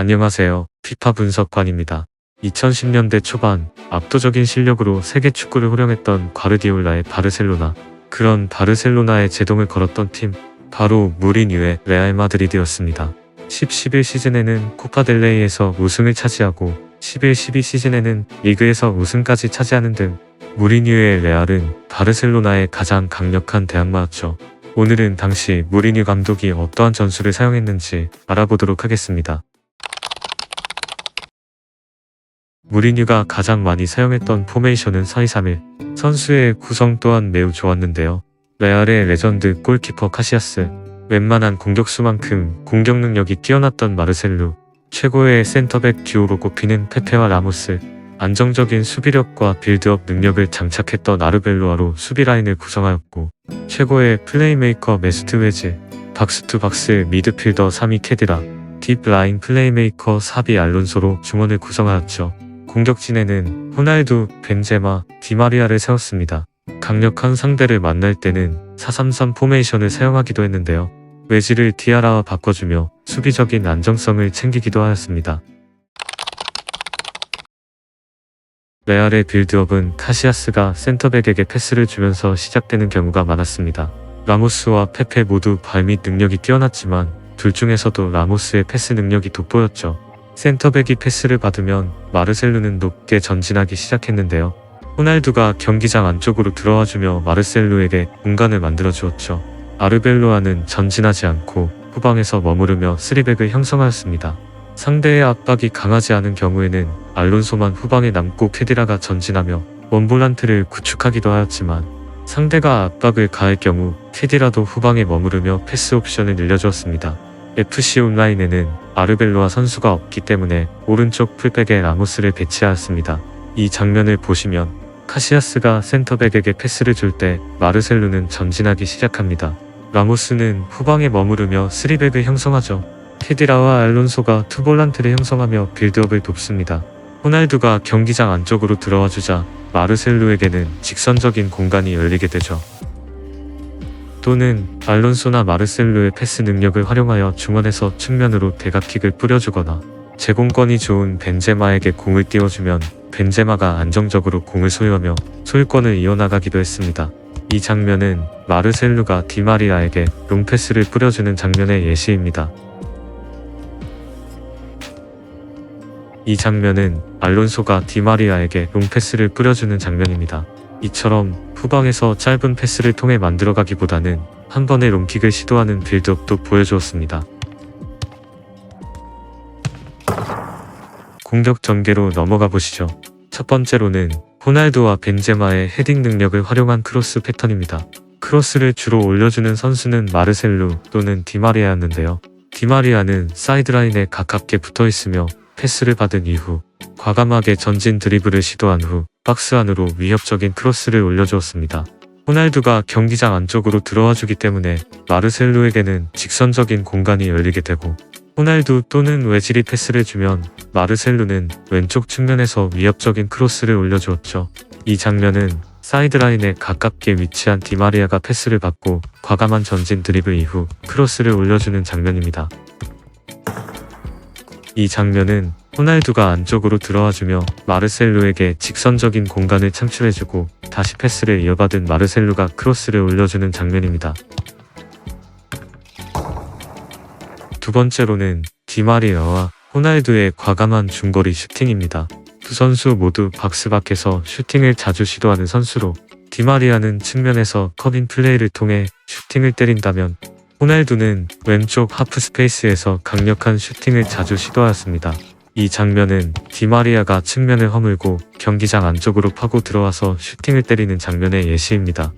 안녕하세요. 피파 분석관입니다. 2010년대 초반 압도적인 실력으로 세계 축구를 호령했던 과르디올라의 바르셀로나. 그런 바르셀로나에 제동을 걸었던 팀 바로 무리뉴의 레알 마드리드였습니다. 10-11 시즌에는 코파델레이에서 우승을 차지하고 11-12 시즌에는 리그에서 우승까지 차지하는 등 무리뉴의 레알은 바르셀로나의 가장 강력한 대항마였죠. 오늘은 당시 무리뉴 감독이 어떠한 전술을 사용했는지 알아보도록 하겠습니다. 무리뉴가 가장 많이 사용했던 포메이션은 4-2-3-1. 선수의 구성 또한 매우 좋았는데요. 레알의 레전드 골키퍼 카시아스, 웬만한 공격수만큼 공격 능력이 뛰어났던 마르셀루, 최고의 센터백 듀오로 꼽히는 페페와 라모스, 안정적인 수비력과 빌드업 능력을 장착했던 아르벨로아로 수비 라인을 구성하였고, 최고의 플레이메이커 메스트 웨즈, 박스투 박스 미드필더 3위 캐디라, 딥 라인 플레이메이커 사비 알론소로 중원을 구성하였죠. 공격진에는 호날두, 벤제마, 디마리아를 세웠습니다. 강력한 상대를 만날 때는 433 포메이션을 사용하기도 했는데요. 외지를 디아라와 바꿔주며 수비적인 안정성을 챙기기도 하였습니다. 레알의 빌드업은 카시아스가 센터백에게 패스를 주면서 시작되는 경우가 많았습니다. 라모스와 페페 모두 발밑 능력이 뛰어났지만 둘 중에서도 라모스의 패스 능력이 돋보였죠. 센터백이 패스를 받으면 마르셀루는 높게 전진하기 시작했는데요. 호날두가 경기장 안쪽으로 들어와주며 마르셀루에게 공간을 만들어 주었죠. 아르벨로아는 전진하지 않고 후방에서 머무르며 쓰리백을 형성하였습니다. 상대의 압박이 강하지 않은 경우에는 알론소만 후방에 남고 캐디라가 전진하며 원볼란트를 구축하기도 하였지만 상대가 압박을 가할 경우 캐디라도 후방에 머무르며 패스 옵션을 늘려주었습니다. FC 온라인에는 아르벨로아 선수가 없기 때문에 오른쪽 풀백에 라모스를 배치하였습니다. 이 장면을 보시면 카시아스가 센터백에게 패스를 줄 때 마르셀루는 전진하기 시작합니다. 라모스는 후방에 머무르며 쓰리백을 형성하죠. 캐디라와 알론소가 투볼란트를 형성하며 빌드업을 돕습니다. 호날두가 경기장 안쪽으로 들어와 주자 마르셀루에게는 직선적인 공간이 열리게 되죠. 또는 알론소나 마르셀루의 패스 능력을 활용하여 중원에서 측면으로 대각킥을 뿌려주거나 제공권이 좋은 벤제마에게 공을 띄워주면 벤제마가 안정적으로 공을 소유하며 소유권을 이어나가기도 했습니다. 이 장면은 마르셀루가 디마리아에게 롱패스를 뿌려주는 장면의 예시입니다. 이 장면은 알론소가 디마리아에게 롱패스를 뿌려주는 장면입니다. 이처럼 후방에서 짧은 패스를 통해 만들어가기보다는 한 번의 롱킥을 시도하는 빌드업도 보여주었습니다. 공격 전개로 넘어가 보시죠. 첫 번째로는 호날두와 벤제마의 헤딩 능력을 활용한 크로스 패턴입니다. 크로스를 주로 올려주는 선수는 마르셀루 또는 디마리아였는데요. 디마리아는 사이드라인에 가깝게 붙어 있으며 패스를 받은 이후 과감하게 전진 드리블을 시도한 후 박스 안으로 위협적인 크로스를 올려주었습니다. 호날두가 경기장 안쪽으로 들어와 주기 때문에 마르셀루에게는 직선적인 공간이 열리게 되고 호날두 또는 외질이 패스를 주면 마르셀루는 왼쪽 측면에서 위협적인 크로스를 올려주었죠. 이 장면은 사이드라인에 가깝게 위치한 디마리아가 패스를 받고 과감한 전진 드리블 이후 크로스를 올려주는 장면입니다. 이 장면은 호날두가 안쪽으로 들어와주며 마르셀루에게 직선적인 공간을 창출해주고 다시 패스를 이어받은 마르셀루가 크로스를 올려주는 장면입니다. 두 번째로는 디마리아와 호날두의 과감한 중거리 슈팅입니다. 두 선수 모두 박스 밖에서 슈팅을 자주 시도하는 선수로 디마리아는 측면에서 컵인 플레이를 통해 슈팅을 때린다면 호날두는 왼쪽 하프 스페이스에서 강력한 슈팅을 자주 시도하였습니다. 이 장면은 디마리아가 측면을 허물고 경기장 안쪽으로 파고 들어와서 슈팅을 때리는 장면의 예시입니다.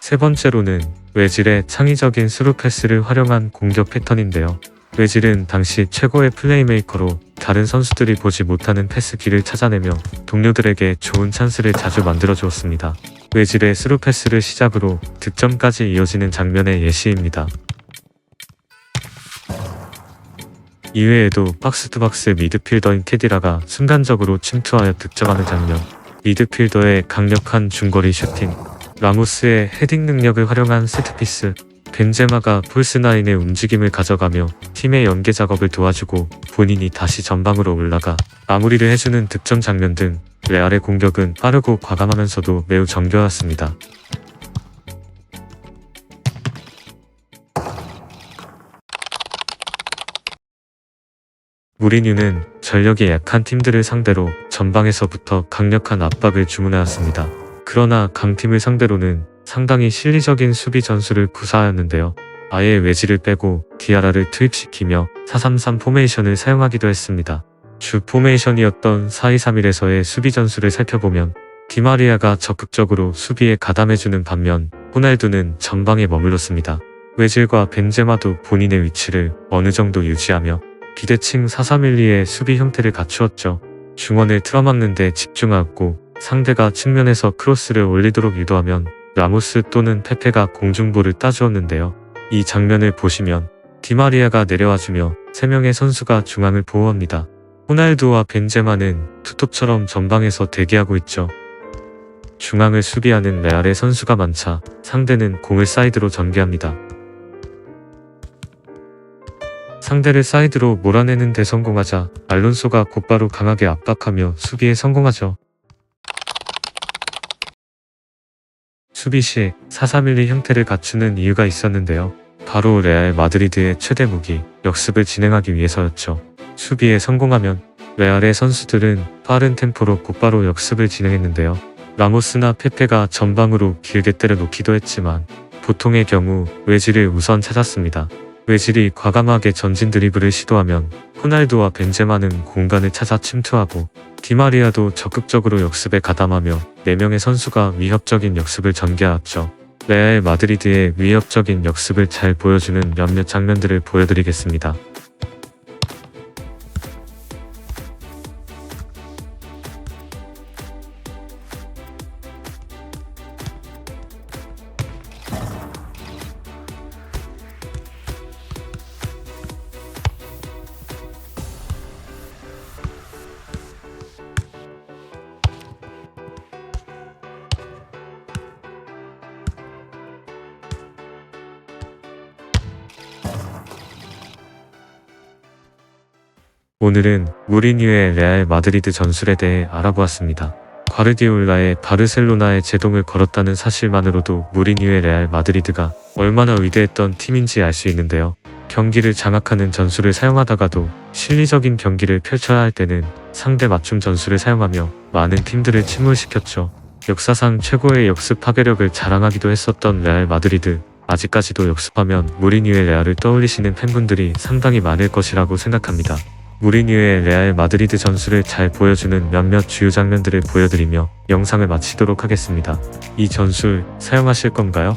세 번째로는 외질의 창의적인 스루 패스를 활용한 공격 패턴인데요. 외질은 당시 최고의 플레이메이커로 다른 선수들이 보지 못하는 패스기를 찾아내며 동료들에게 좋은 찬스를 자주 만들어 주었습니다. 외질의 스루 패스를 시작으로 득점까지 이어지는 장면의 예시입니다. 이외에도 박스투박스 미드필더인 캐디라가 순간적으로 침투하여 득점하는 장면, 미드필더의 강력한 중거리 슈팅, 라모스의 헤딩 능력을 활용한 세트피스, 벤제마가 폴스나인의 움직임을 가져가며 팀의 연계 작업을 도와주고 본인이 다시 전방으로 올라가 마무리를 해주는 득점 장면 등 레알의 공격은 빠르고 과감하면서도 매우 정교했습니다. 무리뉴는 전력이 약한 팀들을 상대로 전방에서부터 강력한 압박을 주문해왔습니다. 그러나 강팀을 상대로는 상당히 실리적인 수비 전술을 구사하였는데요. 아예 외지를 빼고 디아라를 투입시키며 433 포메이션을 사용하기도 했습니다. 주 포메이션이었던 4231에서의 수비 전술을 살펴보면 디마리아가 적극적으로 수비에 가담해주는 반면 호날두는 전방에 머물렀습니다. 외질과 벤제마도 본인의 위치를 어느 정도 유지하며 비대칭 4312의 수비 형태를 갖추었죠. 중원을 틀어막는 데 집중하고 상대가 측면에서 크로스를 올리도록 유도하면 라모스 또는 페페가 공중볼을 따주었는데요. 이 장면을 보시면 디마리아가 내려와주며 3명의 선수가 중앙을 보호합니다. 호날두와 벤제마는 투톱처럼 전방에서 대기하고 있죠. 중앙을 수비하는 레알의 선수가 많자 상대는 공을 사이드로 전개합니다. 상대를 사이드로 몰아내는 데 성공하자 알론소가 곧바로 강하게 압박하며 수비에 성공하죠. 수비 시 4312 형태를 갖추는 이유가 있었는데요. 바로 레알 마드리드의 최대 무기, 역습을 진행하기 위해서였죠. 수비에 성공하면 레알의 선수들은 빠른 템포로 곧바로 역습을 진행했는데요. 라모스나 페페가 전방으로 길게 때려 놓기도 했지만 보통의 경우 외지를 우선 찾았습니다. 외질이 과감하게 전진 드리블을 시도하면 호날두와 벤제마는 공간을 찾아 침투하고 디마리아도 적극적으로 역습에 가담하며 4명의 선수가 위협적인 역습을 전개하였죠. 레알 마드리드의 위협적인 역습을 잘 보여주는 몇몇 장면들을 보여드리겠습니다. 오늘은 무리뉴의 레알 마드리드 전술에 대해 알아보았습니다. 과르디올라의 바르셀로나에 제동을 걸었다는 사실만으로도 무리뉴의 레알 마드리드가 얼마나 위대했던 팀인지 알 수 있는데요. 경기를 장악하는 전술을 사용하다가도 실리적인 경기를 펼쳐야 할 때는 상대 맞춤 전술을 사용하며 많은 팀들을 침몰시켰죠. 역사상 최고의 역습 파괴력을 자랑하기도 했었던 레알 마드리드. 아직까지도 역습하면 무리뉴의 레알을 떠올리시는 팬분들이 상당히 많을 것이라고 생각합니다. 무리뉴의 레알 마드리드 전술을 잘 보여주는 몇몇 주요 장면들을 보여드리며 영상을 마치도록 하겠습니다. 이 전술 사용하실 건가요?